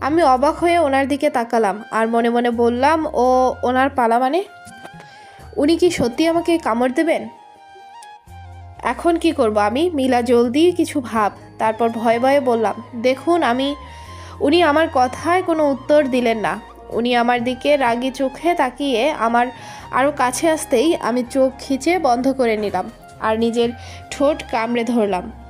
আমি অবাক হয়ে ওনার দিকে তাকালাম আর মনে মনে বললাম, ও, ওনার পালা মানে? উনি কি সত্যি আমাকে কামড় দেবেন? এখন কি করব আমি? মিলা জলদি কিছু ভাব, তারপর ভয়ে ভয়ে বললাম, দেখুন, আমি, উনি আমার কথায় কোনো উত্তর দিলেন না। উনি আমার দিকে রাগি চোখে তাকিয়ে আমার আরও কাছে আসতেই আমি চোখ খিচে বন্ধ করে নিলাম আর নিজের ঠোঁট কামড়ে ধরলাম।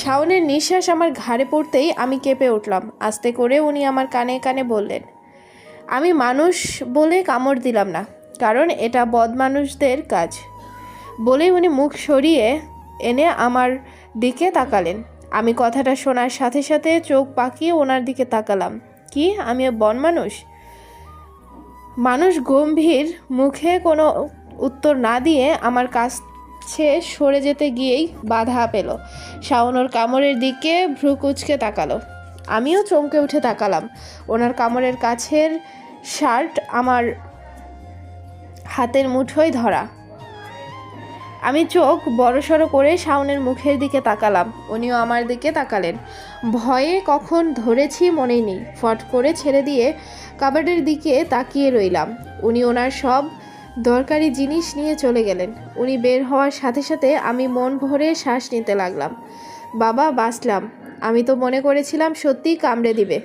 শাওনের নিঃশ্বাস আমার ঘাড়ে পড়তেই আমি কেঁপে উঠলাম। আস্তে করে উনি আমার কানে কানে বললেন, আমি মানুষ বলে কামড় দিলাম না, কারণ এটা বদমানুষদের কাজ। বলেই উনি মুখ সরিয়ে এনে আমার দিকে তাকালেন। আমি কথাটা শোনার সাথে সাথে চোখ পাকিয়ে ওনার দিকে তাকালাম। কি? আমি বন মানুষ মানুষ গম্ভীর মুখে কোনো উত্তর না দিয়ে আমার কাছে সরে যেতে গিয়েই বাধা পেল। শাওনর কামড়ের দিকে ভ্রু কুচকে তাকালো। আমিও চমকে উঠে তাকালাম। ওনার কামড়ের কাছের শার্ট আমার হাতের মুঠোয় ধরা। আমি চোখ বড়সড় করে শাওনের মুখের দিকে তাকালাম। উনিও আমার দিকে তাকালেন। ভয়ে কখন ধরেছি মনে নেই। ফট করে ছেড়ে দিয়ে কাবাডের দিকে তাকিয়ে রইলাম। উনি ওনার সব দরকারি জিনিস নিয়ে চলে গেলেন। উনি বের হওয়ার সাথে সাথে আমি মন ভরে শ্বাস নিতে লাগলাম। বাবা, বাঁচলাম। আমি তো মনে করেছিলাম সত্যিই কামড়ে দিবে।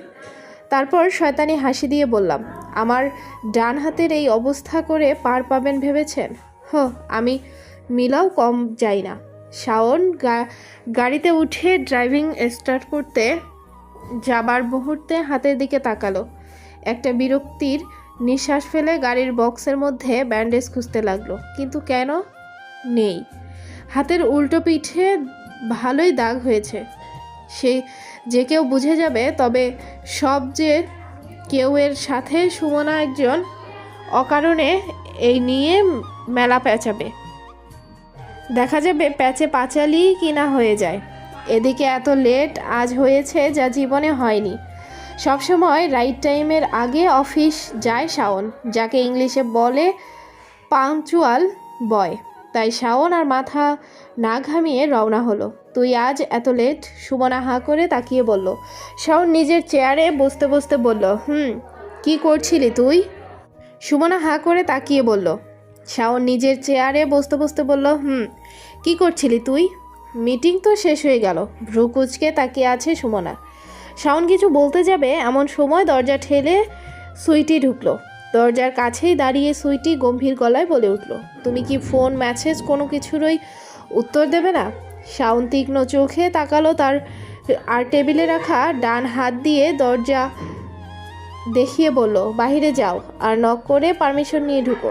তারপর শয়তানি হাসি দিয়ে বললাম, আমার ডান হাতের এই অবস্থা করে পার পাবেন ভেবেছেন? হ, আমি মিলাও কম যাই না। শাওন গাড়িতে উঠে ড্রাইভিং স্টার্ট করতে যাবার মুহূর্তে হাতের দিকে তাকালো। একটা বিরক্তির নিঃশ্বাস ফেলে গাড়ির বক্সের মধ্যে ব্যান্ডেজ খুঁজতে লাগল। কিন্তু কেন? নেই। হাতের উল্টো পিঠে ভালোই দাগ হয়েছে। সে যে কেউ বুঝে যাবে, তবে সব যে কেউ এর সাথে সুমনা একজন অকারণে এই নিয়ে মেলা পেঁচাবে দেখা যাবে প্যাচে পাঁচালি কিনা হয়ে যায়। এদিকে এত লেট আজ হয়েছে যা জীবনে হয়নি। সবসময় রাইট টাইমের আগে অফিস যায় শাওন, যাকে ইংলিশে বলে পাংচুয়াল বয় তাই শাওন আর মাথা না ঘামিয়ে রওনা হলো। তুই আজ এত লেট সুমনা হাঁ করে তাকিয়ে বলল। শাওন নিজের চেয়ারে বসতে বসতে বলল, হুম, কি করছিলি তুই? সুমনা হাঁ করে তাকিয়ে বলল। শাওন নিজের চেয়ারে বসতে বসতে বলল, হুম, কি করছিলি তুই? মিটিং তো শেষ হয়ে গেল। ভ্রু কুচকে তাকিয়ে আছে সুমনা। শাওন কিছু বলতে যাবে, এমন সময় দরজা ঠেলে সুইটি ঢুকলো। দরজার কাছেই দাঁড়িয়ে সুইটি গম্ভীর গলায় বলে উঠল, তুমি কি ফোন, মেসেজ কোনো কিছুরই উত্তর দেবে না? শাওন তীক্ষ্ণ চোখে তাকালো, তার আর টেবিলে রাখা ডান হাত দিয়ে দরজা দেখিয়ে বলল বাইরে যাও। আর নক করে পারমিশন নিয়ে ঢুকো।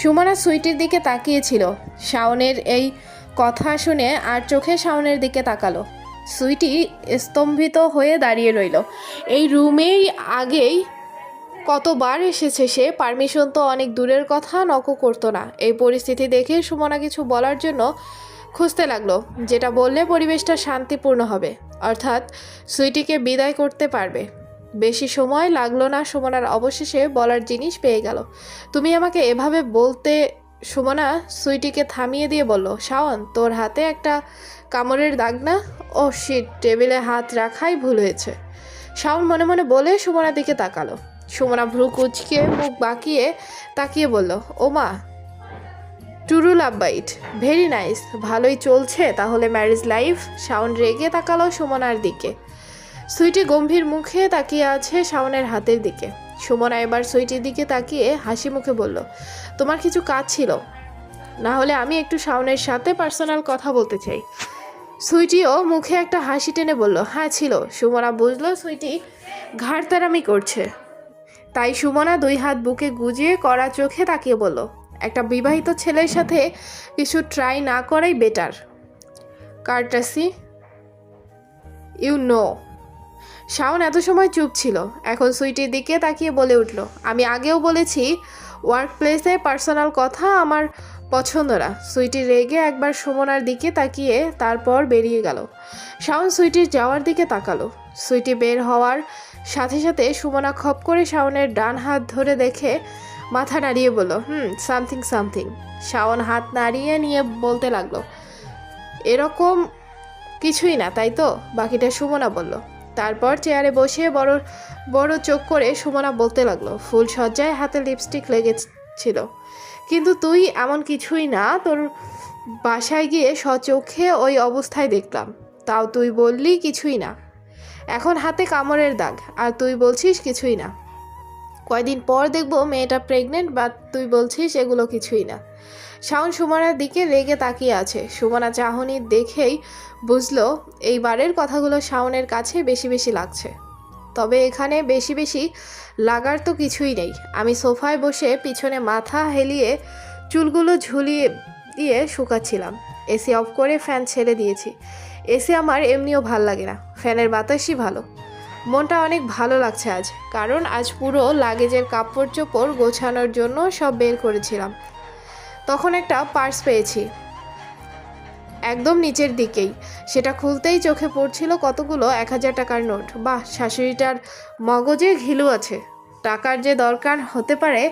সুমনা সুইটির দিকে তাকিয়েছিল শাওনের এই কথা শুনে আর চোখে শাওনের দিকে তাকালো। সুইটি স্তম্ভিত হয়ে দাঁড়িয়ে রইল। এই রুমেই আগেই কতবার এসেছে সে, পারমিশন তো অনেক দূরের কথা, নকও করতো না। এই পরিস্থিতি দেখে সুমনা কিছু বলার জন্য খুঁজতে লাগল, যেটা বললে পরিবেশটা শান্তিপূর্ণ হবে, অর্থাৎ সুইটিকে বিদায় করতে পারবে। বেশি সময় লাগল না সুমনার, অবশেষে বলার জিনিস পেয়ে গেল। তুমি আমাকে এভাবে বলতে সুমনা সুইটিকে থামিয়ে দিয়ে বলল, শাওন, তোর হাতে একটা কামড়ের দাগ না? ও শিট টেবিলে হাত রাখাই ভুল হয়েছে। শাওন মনে মনে বলে সুমনার দিকে তাকালো। সুমনা ভ্রু কুচকে মুখ বাঁকিয়ে তাকিয়ে বলল ও মা true love bite, very nice, ভালোই চলছে, তাহলে ম্যারেজ লাইফ? শাওন রেগে তাকালো সুমনার দিকে। সুইটি গম্ভীর মুখে তাকিয়ে আছে শাওনের হাতের দিকে। সুমনা এবার সুইটির দিকে তাকিয়ে হাসি মুখে বলল, তোমার কিছু কাজ ছিল। না হলে আমি একটু শাওনের সাথে পার্সোনাল কথা বলতে চাই। সুইটিও মুখে একটা হাসি টেনে বলল হ্যাঁ ছিল। সুমনা বুঝলো সুইটি ঘাড়তারামি করছে। তাই সুমনা দুই হাত বুকে গুজিয়ে কড়া চোখে তাকিয়ে বলল, একটা বিবাহিত ছেলের সাথে কিছু ট্রাই না করাই better courtesy you know Shaon এত সময় চুপ ছিল। এখন সুইটির দিকে তাকিয়ে বলে উঠল, আমি আগেও বলেছি ওয়ার্ক প্লেসে পার্সোনাল কথা আমার পছন্দ না। সুইটি রেগে একবার সুমনার দিকে তাকিয়ে তারপর বেরিয়ে গেল। শাওন সুইটির যাওয়ার দিকে তাকালো। সুইটি বের হওয়ার সাথে সাথে সুমনা খপ করে শাওনের ডান হাত ধরে দেখে মাথা নাড়িয়ে বলল, হুম সামথিং সামথিং শাওন হাত নাড়িয়ে নিয়ে বলতে লাগল, এরকম কিছুই না, তাই তো? বাকিটা সুমনা বলল। তারপর চেয়ারে বসে বড় বড় চোখ করে সুমনা বলতে লাগল, ফুল সজ্জায় হাতে লিপস্টিক লেগেছিল। কিন্তু তুই এমন কিছুই না, তোর বাসায় গিয়ে সচোখে ওই অবস্থায় দেখলাম। তাও তুই বললি কিছুই না। এখন হাতে কামড়ের দাগ, আর তুই বলছিস কিছুই না। কয়দিন পর দেখব মেয়েটা প্রেগনেন্ট বা তুই বলছিস এগুলো কিছুই না। শাওন সুমনার দিকে রেগে তাকিয়ে আছে। সুমনা চাহনি দেখেই বুঝলো, এইবারের কথাগুলো শাওনের কাছে বেশি বেশি লাগছে। তবে এখানে বেশি বেশি লাগার তো কিছুই নেই। আমি সোফায় বসে পিছনে মাথা হেলিয়ে চুলগুলো ঝুলিয়ে দিয়ে শুকাচ্ছিলাম। এসি অফ করে ফ্যান ছেড়ে দিয়েছি। এসি আমার এমনিও ভালো লাগে না। ফ্যানের বাতাসই ভালো। মনটা অনেক ভালো লাগছে আজ। কারণ আজ পুরো লাগেজের কাপড় চোপড় গোছানোর জন্য সব বের করেছিলাম। তখন একটা পার্স পেয়েছি। একদম নিচের দিকেই। সেটা খুলতেই চোখে পড়ছিল কতগুলো এক হাজার টাকার নোট। বাহ, শাশুড়িটার মগজে ঘিলু আছে। টাকার যে দরকার হতে পারে,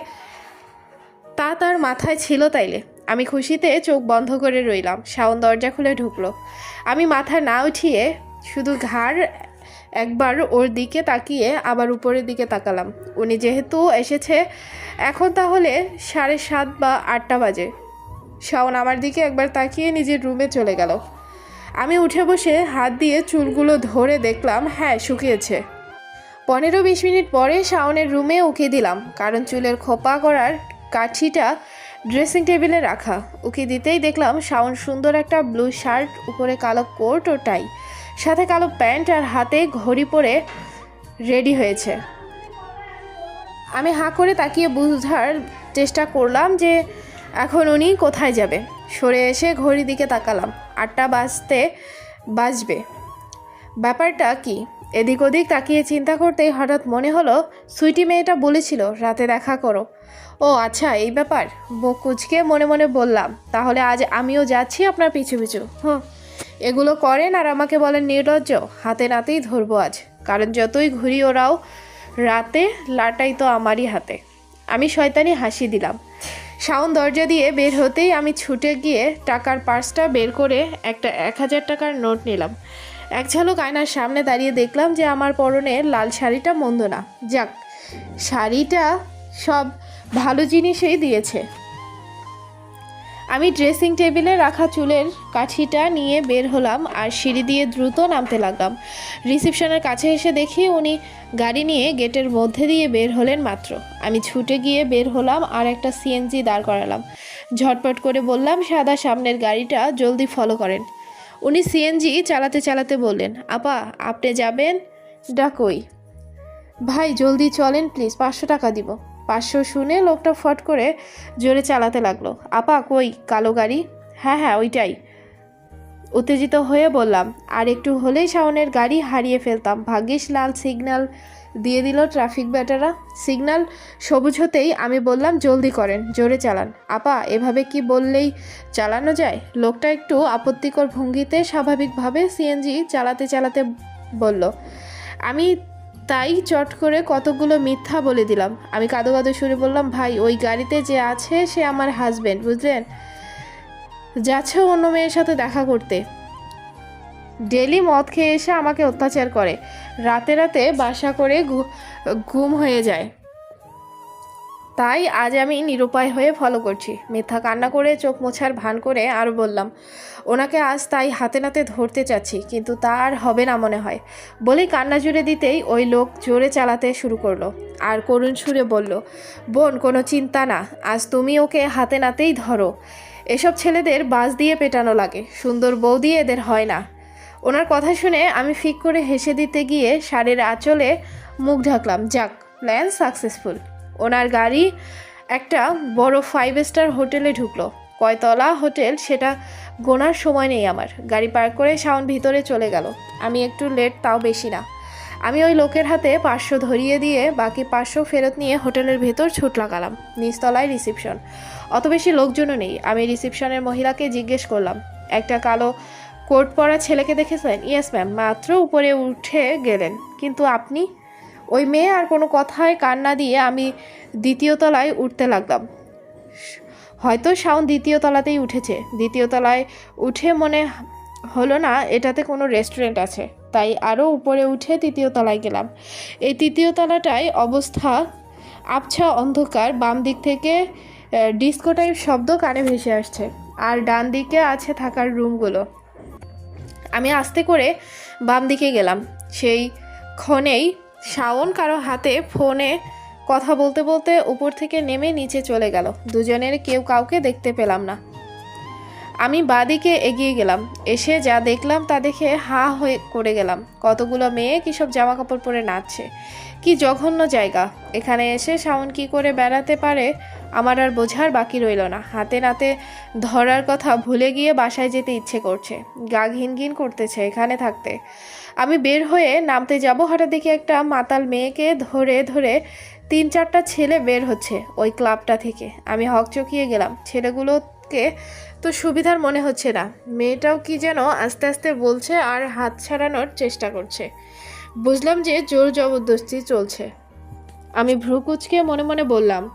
তা তার মাথায় ছিল তাইলে। আমি খুশিতে চোখ বন্ধ করে রইলাম। শাওন দরজা খুলে ঢুকলো। আমি মাথা না উঠিয়ে শুধু ঘাড় একবার ওর দিকে তাকিয়ে আবার উপরের দিকে তাকালাম। উনি যেহেতু এসেছে, এখন তাহলে সাড়ে সাত বা আটটা বাজে। শাওন আমার দিকে একবার তাকিয়ে নিজের রুমে চলে গেল। আমি উঠে বসে হাত দিয়ে চুলগুলো ধরে দেখলাম হ্যাঁ শুকিয়েছে। পনেরো বিশ মিনিট পরে শাওনের রুমে উকি দিলাম, কারণ চুলের খোপা করার কাঠিটা ড্রেসিং টেবিলে রাখা। উকি দিতেই দেখলাম শাওন সুন্দর একটা ব্লু শার্ট, উপরে কালো কোট ও টাই। সাথে কালো প্যান্ট আর হাতে ঘড়ি পরে রেডি হয়েছে। আমি হাঁ করে তাকিয়ে বুঝার চেষ্টা করলাম যে এখন উনি কোথায় যাবে। সরে এসে ঘড়ির দিকে তাকালাম। আটটা বাজতে বাজবে। ব্যাপারটা কি? এদিক ওদিক তাকিয়ে চিন্তা করতেই হঠাৎ মনে হলো, সুইটি মেয়েটা বলেছিল, রাতে দেখা করো। ও আচ্ছা এই ব্যাপার? বুক কুচকে মনে মনে বললাম, তাহলে আজ আমিও যাচ্ছি আপনার পিছু পিছু। হুম। এগুলো করেন আর আমাকে বলেন, নির্লজ্জ, হাতে নাতেই ধরবো আজ। কারণ যতই ঘুরি ওরাও, রাতে লাটাই তো আমারই হাতে। আমি শয়তানি হাসি দিলাম। শাওন দরজা দিয়ে বের হতেই আমি ছুটে গিয়ে টাকার পার্সটা বের করে একটা এক হাজার টাকার নোট নিলাম। এক ঝলক আয়নার সামনে দাঁড়িয়ে দেখলাম যে আমার পরনে লাল শাড়িটা মন্দ না। যাক, শাড়িটা সব ভালো জিনিসেই দিয়েছে। আমি ড্রেসিং টেবিলে রাখা চুলের কাঠিটা নিয়ে বের হলাম আর সিঁড়ি দিয়ে দ্রুত নামতে লাগলাম। রিসেপশনের কাছে এসে দেখি উনি গাড়ি নিয়ে গেটের মধ্যে দিয়ে বের হলেন মাত্র। আমি ছুটে গিয়ে বের হলাম আর একটা সিএনজি দাঁড় করালাম। ঝটপট করে বললাম, সাদা সামনের গাড়িটা জলদি ফলো করেন। উনি সিএনজি চালাতে চালাতে বললেন, আপা, আপনি যাবেন? ডাকই। ভাই, জলদি চলেন প্লিজ পাঁচশো টাকা দিব। পাঁচশো শুনে লোকটা ফট করে জোরে চালাতে লাগল। আপা, কই? কালো গাড়ি? হ্যাঁ হ্যাঁ ওইটাই। উত্তেজিত হয়ে বললাম, আর একটু হলেই শাওনের গাড়ি হারিয়ে ফেলতাম। ভাগ্যিস লাল সিগন্যাল দিয়ে দিল ট্রাফিক ব্যাটারা। সিগন্যাল সবুজ হতেই আমি বললাম, জলদি করেন, জোরে চালান। আপা, এভাবে কি বললেই চালানো যায়? লোকটা একটু আপত্তিকর ভঙ্গিতে স্বাভাবিকভাবে সিএনজি চালাতে চালাতে বলল, আমি তাই চট করে কতগুলো মিথ্যা বলে দিলাম। আমি কাদো কাদো সুরে বললাম, ভাই, ওই গাড়িতে যে আছে সে আমার হাজব্যান্ড বুঝলেন? যাচ্ছে অন্য মেয়ের সাথে দেখা করতে। ডেলি মদ খেয়ে এসে আমাকে অত্যাচার করে। রাতে রাতে বাসা করে ঘুম হয়ে যায়। তাই আজ আমি নিরুপায় হয়ে ফলো করছি। মিথ্যা কান্না করে চোখ মোছার ভান করে আরও বললাম, ওনাকে আজ তাই হাতে নাতে ধরতে চাচ্ছি, কিন্তু তা আর হবে না মনে হয়। বলেই কান্না জুড়ে দিতেই ওই লোক জোরে চালাতে শুরু করল। আর করুণ সুরে বলল, বোন, কোনো চিন্তা না, আজ তুমি ওকে হাতে নাতেই ধরো। এসব ছেলেদের বাস দিয়ে পেটানো লাগে, সুন্দর বউ দিয়ে এদের হয় না। ওনার কথা শুনে আমি ফিক করে হেসে দিতে গিয়ে শাড়ির আঁচলে মুখ ঢাকলাম, যাক, প্ল্যান সাকসেসফুল। ওনার গাড়ি একটা বড় ফাইভ স্টার হোটেলে ঢুকলো। কয়তলা হোটেল সেটা গোনার সময় নেই আমার। গাড়ি পার্ক করে শাওন ভিতরে চলে গেল। আমি একটু লেট তাও বেশি না। আমি ওই লোকের হাতে পাঁচশো ধরিয়ে দিয়ে বাকি পাঁচশো ফেরত নিয়ে হোটেলের ভেতর ছুট লাগালাম। নিচতলায় রিসিপশন অত বেশি লোকজনও নেই। আমি রিসিপশনের মহিলাকে জিজ্ঞেস করলাম, একটা কালো কোট পরা ছেলেকে দেখেছেন? ইয়েস ম্যাম মাত্র উপরে উঠে গেলেন। কিন্তু আপনি? ওই মেয়ে আর কোনো কথায় কান্না দিয়ে আমি দ্বিতীয় তলায় উঠতে লাগলাম। হয়তো শাওন দ্বিতীয় তলাতেই উঠেছে। দ্বিতীয় তলায় উঠে মনে হলো না, এটাতে কোনো রেস্টুরেন্ট আছে। তাই আরও উপরে উঠে তৃতীয় তলায় গেলাম। এই তৃতীয় তলাটায় অবস্থা আবছা অন্ধকার। বাম দিক থেকে ডিস্কো টাইপ শব্দ কানে ভেসে আসছে। আর ডান দিকে আছে থাকার রুমগুলো আমি আস্তে করে বাম দিকে গেলাম। সেই ক্ষণেই শাওন কারও হাতে ফোনে কথা বলতে বলতে উপর থেকে নেমে নিচে চলে গেল। দুজনের কেউ কাউকে দেখতে পেলাম না। আমি বাদিকে এগিয়ে গেলাম। এসে যা দেখলাম তা দেখে হা হয়ে করে গেলাম। কতগুলো মেয়ে কী সব জামা কাপড় পরে নাচছে? কি জঘন্য জায়গা। এখানে এসে শাওন কি করে বেড়াতে পারে আমার আর বোঝার বাকি রইল না। হাতে নাতে ধরার কথা ভুলে গিয়ে বাসায় যেতে ইচ্ছে করছে। গা ঘিন ঘিন করতেছে এখানে থাকতে। আমি বের হয়ে নামতে যাব। হঠাৎ দেখি একটা মাতাল মেয়েকে ধরে ধরে তিন চারটা ছেলে বের হচ্ছে ওই ক্লাবটা থেকে। আমি হকচকিয়ে গেলাম। ছেলেগুলোকে তো সুবিধার মনে হচ্ছে না। মেয়েটাও কি যেন আস্তে আস্তে বলছে আর হাত ছাড়ানোর চেষ্টা করছে। বুঝলাম যে জোর জবরদস্তি চলছে। আমি ভ্রু কুচকে মনে মনে বললাম,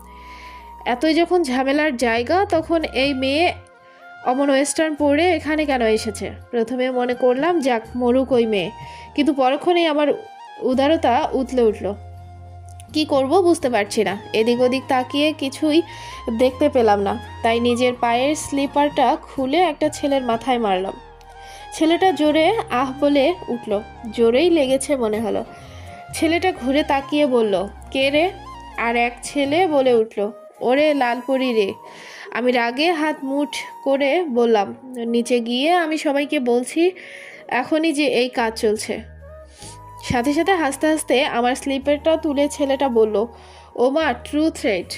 এতই যখন ঝামেলার জায়গা, তখন এই মেয়ে অমন ওয়েস্টার্ন পরে এখানে কেন এসেছে? প্রথমে মনে করলাম, যাক, মরুক ওই মেয়ে। কিন্তু পরক্ষণেই আমার উদারতা উতলে উঠল। কি করব বুঝতে পারছি না। এদিক ওদিক তাকিয়ে কিছুই দেখতে পেলাম না। তাই নিজের পায়ের স্লিপারটা খুলে একটা ছেলের মাথায় মারলাম। ছেলেটা জোরে আহ বলে উঠল। জোরেই লেগেছে মনে হলো। ছেলেটা ঘুরে তাকিয়ে বলল, কে রে? আর এক ছেলে বলে উঠল, ওরে লালপরি রে। আমি রাগে হাত মুঠ করে বললাম, নিচে গিয়ে আমি সবাইকে বলছি এখনই যে এই কাজ চলছে। সাথে সাথে হাসতে হাসতে আমার স্লিপারটা তুলে ছেলেটা বলল, ও মা ট্রু থ্রেট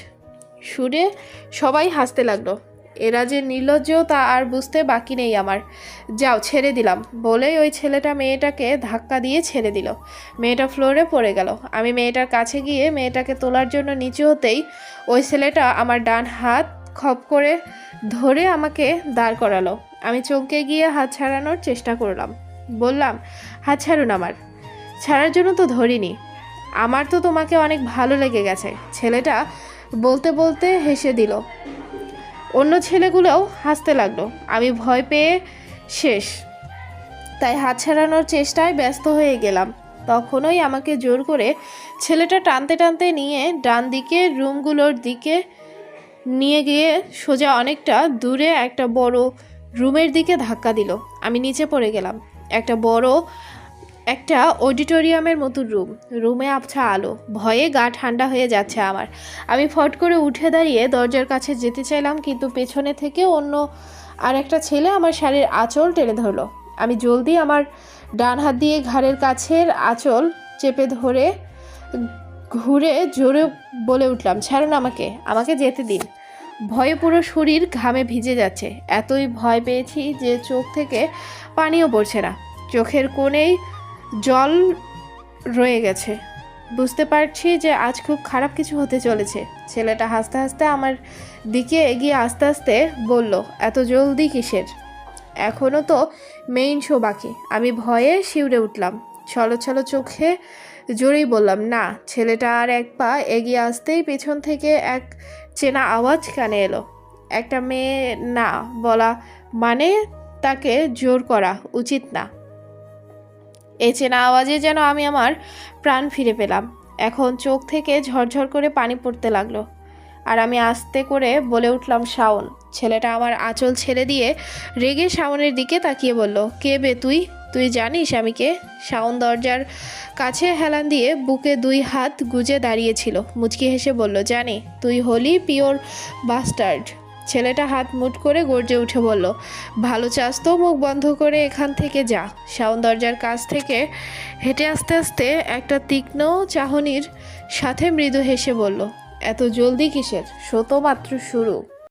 শুনে সবাই হাসতে লাগল। এরা যে নির্লজ্জ তা আর বুঝতে বাকি নেই আমার। যাও, ছেড়ে দিলাম। বলেই ওই ছেলেটা মেয়েটাকে ধাক্কা দিয়ে ছেড়ে দিল। মেয়েটা ফ্লোরে পড়ে গেল। আমি মেয়েটার কাছে গিয়ে মেয়েটাকে তোলার জন্য নিচু হতেই ওই ছেলেটা আমার ডান হাত খপ করে ধরে আমাকে দাঁড় করালো। আমি চমকে গিয়ে হাত ছাড়ানোর চেষ্টা করলাম। বললাম, হাত ছাড়ুন আমার। ছাড়ার জন্য তো ধরিনি। আমার তো তোমাকে অনেক ভালো লেগে গেছে। ছেলেটা বলতে বলতে হেসে দিল। অন্য ছেলেগুলোও হাসতে লাগল। আমি ভয় পেয়ে শেষ। তাই হাত ছাড়ানোর চেষ্টায় ব্যস্ত হয়ে গেলাম। তখনই আমাকে জোর করে ছেলেটা টানতে টানতে নিয়ে ডান দিকে রুমগুলোর দিকে নিয়ে গিয়ে সোজা অনেকটা দূরে একটা বড় রুমের দিকে ধাক্কা দিল। আমি নিচে পড়ে গেলাম। একটা বড়, একটা অডিটোরিয়ামের মতো রুম। রুমে আবছা আলো। ভয়ে গা ঠান্ডা হয়ে যাচ্ছে আমার। আমি ফট করে উঠে দাঁড়িয়ে দরজার কাছে যেতে চাইলাম, কিন্তু পেছনে থেকে অন্য আর একটা ছেলে আমার শাড়ির আঁচল টেনে ধরলো। আমি জলদি আমার ডান হাত দিয়ে ঘাড়ের কাছের আঁচল চেপে ধরে, ঘুরে জোরে বলে উঠলাম, ছাড়ুন আমাকে। আমাকে যেতে দিন। ভয়ে পুরো শরীর ঘামে ভিজে যাচ্ছে। এতই ভয় পেয়েছি যে চোখ থেকে পানিও পড়ছে না। চোখের কোণেই জল রয়ে গেছে। বুঝতে পারছি যে আজ খুব খারাপ কিছু হতে চলেছে। ছেলেটা হাসতে হাসতে আমার দিকে এগিয়ে আস্তে আস্তে বলল, এত জলদি কিসের? এখনও তো মেইন শো বাকি। আমি ভয়ে শিউরে উঠলাম। ছলো ছলো চোখে জোরেই বললাম, না, ছেলেটা আর এক পা এগিয়ে আসতেই পেছন থেকে এক চেনা আওয়াজ কানে এলো। একটা মেয়ে না বলা মানে তাকে জোর করা উচিত না। এ চেনা আওয়াজে যেন আমি আমার প্রাণ ফিরে পেলাম। এখন চোখ থেকে ঝরঝর করে পানি পড়তে লাগল। আর আমি আস্তে করে বলে উঠলাম, শাওন। ছেলেটা আমার আঁচল ছেড়ে দিয়ে রেগে শাওনের দিকে তাকিয়ে বলল, কে বে তুই? তুই জানিস আমি কে? শাওন দরজার কাছে হেলান দিয়ে বুকে দুই হাত গুজে দাঁড়িয়েছিল। মুচকি হেসে বলল, জানি, তুই হলি পিওর বাস্টার্ড। ছেলেটা হাত মুট করে গর্জে উঠে বলল, ভালো চাস তো, মুখ বন্ধ করে এখান থেকে যা। শাওন দরজার কাছ থেকে হেঁটে আস্তে আস্তে একটা তীক্ষ্ণ চাহনির সাথে মৃদু হেসে বলল, এত জলদি কিসের? শত মাত্র শুরু।